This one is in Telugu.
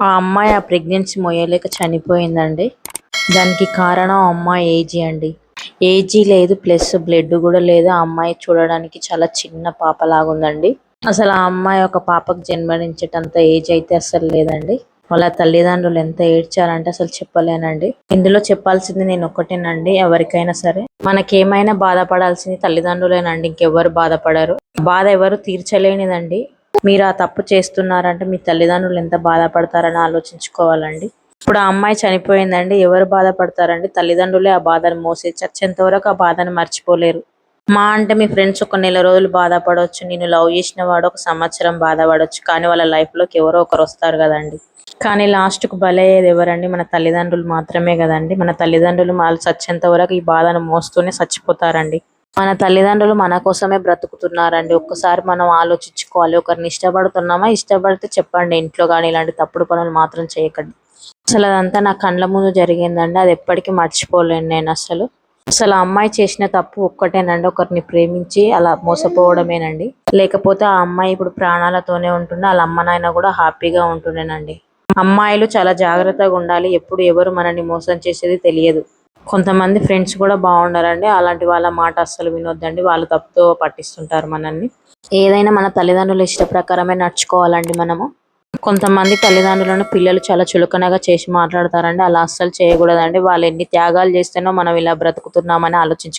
ఆ అమ్మాయి ఆ ప్రెగ్నెన్సీ మోయలేక చనిపోయిందండి. దానికి కారణం అమ్మాయి ఏజీ అండి. ఏజీ లేదు ప్లస్ బ్లడ్ కూడా లేదు. ఆ అమ్మాయి చూడడానికి చాలా చిన్న పాప అసలు ఆ అమ్మాయి ఒక పాపకు జన్మనించేటంత ఏజ్ అయితే అసలు లేదండి. వాళ్ళ తల్లిదండ్రులు ఎంత ఏడ్చారంటే అసలు చెప్పలేనండి. ఇందులో చెప్పాల్సింది నేను ఒక్కటేనండి ఎవరికైనా సరే. మనకేమైనా బాధపడాల్సింది తల్లిదండ్రులేనండి ఇంకెవ్వరు బాధపడరు. బాధ ఎవరు తీర్చలేనిదండి. మీరు ఆ తప్పు చేస్తున్నారంటే మీ తల్లిదండ్రులు ఎంత బాధపడతారని ఆలోచించుకోవాలండి. ఇప్పుడు ఆ అమ్మాయి చనిపోయిందండి ఎవరు బాధపడతారండి? తల్లిదండ్రులే ఆ బాధను మోసే చచ్చేంత వరకు ఆ బాధను మర్చిపోలేరు. మా అంటే మీ ఫ్రెండ్స్ ఒక నెల రోజులు బాధపడవచ్చు నేను లవ్ చేసిన వాడు ఒక సంవత్సరం బాధపడవచ్చు కానీ వాళ్ళ లైఫ్లోకి ఎవరో ఒకరు వస్తారు కదండి. కానీ లాస్ట్కు బలయ్యేది ఎవరండి? మన తల్లిదండ్రులు మాత్రమే కదండి. మన తల్లిదండ్రులు వాళ్ళు చచ్చేంత వరకు ఈ బాధను మోస్తూనే చచ్చిపోతారండి. మన తల్లిదండ్రులు మన కోసమే బ్రతుకుతున్నారండి. ఒక్కసారి మనం ఆలోచించుకోవాలి. ఒకరిని ఇష్టపడుతున్నామా ఇష్టపడితే చెప్పండి. ఇంట్లో కానీ ఇలాంటి తప్పుడు పనులు మాత్రం చేయకండి. అసలు అదంతా నా కండ్ల ముందు జరిగిందండి. అది ఎప్పటికీ మర్చిపోలేను నేను అసలు. అసలు ఆ అమ్మాయి చేసిన తప్పు ఒక్కటేనండి. ఒకరిని ప్రేమించి అలా మోసపోవడమేనండి. లేకపోతే ఆ అమ్మాయి ఇప్పుడు ప్రాణాలతోనే ఉంటుండే. వాళ్ళ అమ్మ నాయన కూడా హ్యాపీగా ఉంటుండేనండి. అమ్మాయిలు చాలా జాగ్రత్తగా ఉండాలి. ఎప్పుడు ఎవరు మనల్ని మోసం చేసేది తెలియదు. కొంతమంది ఫ్రెండ్స్ కూడా బాగుండారండి అలాంటి వాళ్ళ మాట అస్సలు వినొద్దండి. వాళ్ళు తప్పుతో పట్టిస్తుంటారు మనల్ని. ఏదైనా మన తల్లిదండ్రుల ఇష్ట ప్రకారమే నడుచుకోవాలండి మనము. కొంతమంది తల్లిదండ్రులను పిల్లలు చాలా చులకనగా చేసి మాట్లాడతారండి. అలా అస్సలు చేయకూడదండి. వాళ్ళు ఎన్ని త్యాగాలు చేస్తేనో మనం ఇలా బ్రతుకుతున్నామని ఆలోచించు